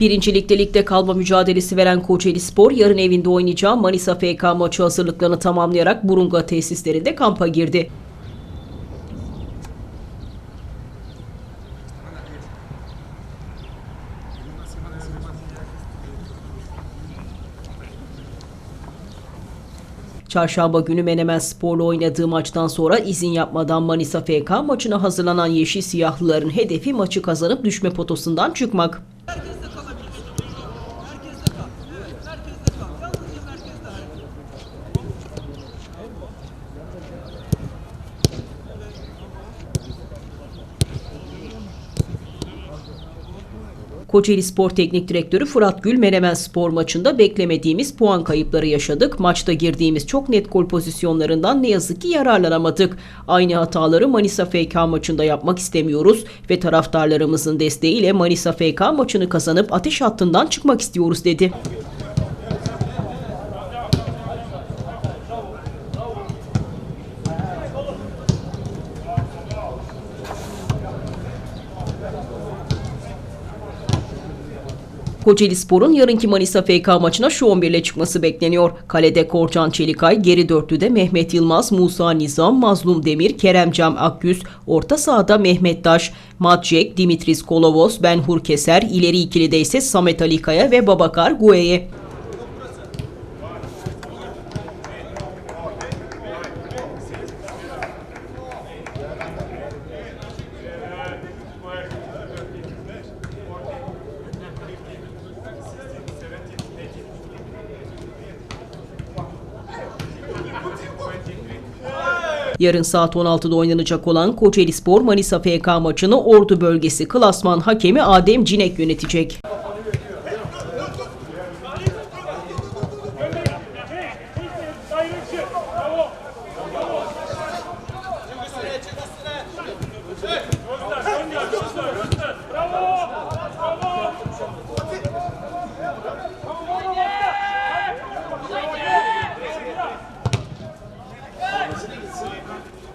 Birincilikte ligde kalma mücadelesi veren Kocaeli Spor yarın evinde oynayacağı Manisa FK maçı hazırlıklarını tamamlayarak Burunga tesislerinde kampa girdi. Çarşamba günü Menemen Spor'la oynadığı maçtan sonra izin yapmadan Manisa FK maçına hazırlanan Yeşil Siyahlıların hedefi maçı kazanıp düşme potosundan çıkmak. Kocaeli Spor Teknik Direktörü Fırat Gül Menemen Spor maçında beklemediğimiz puan kayıpları yaşadık. Maçta girdiğimiz çok net gol pozisyonlarından ne yazık ki yararlanamadık. Aynı hataları Manisa FK maçında yapmak istemiyoruz ve taraftarlarımızın desteğiyle Manisa FK maçını kazanıp ateş hattından çıkmak istiyoruz dedi. Kocaeli Spor'un yarınki Manisa FK maçına şu 11 ile çıkması bekleniyor. Kalede Korcan Çelikay, geri dörtlüde Mehmet Yılmaz, Musa Nizam, Mazlum Demir, Kerem Cam Akgüz, orta sahada Mehmet Taş, Matcek, Dimitris Kolovos, Benhur Keser, ileri ikilide ise Samet Ali Kaya ve Babakar Gueye. Yarın saat 16'da oynanacak olan Kocaeli Spor Manisa FK maçını Ordu Bölgesi Klasman Hakemi Adem Cinek yönetecek.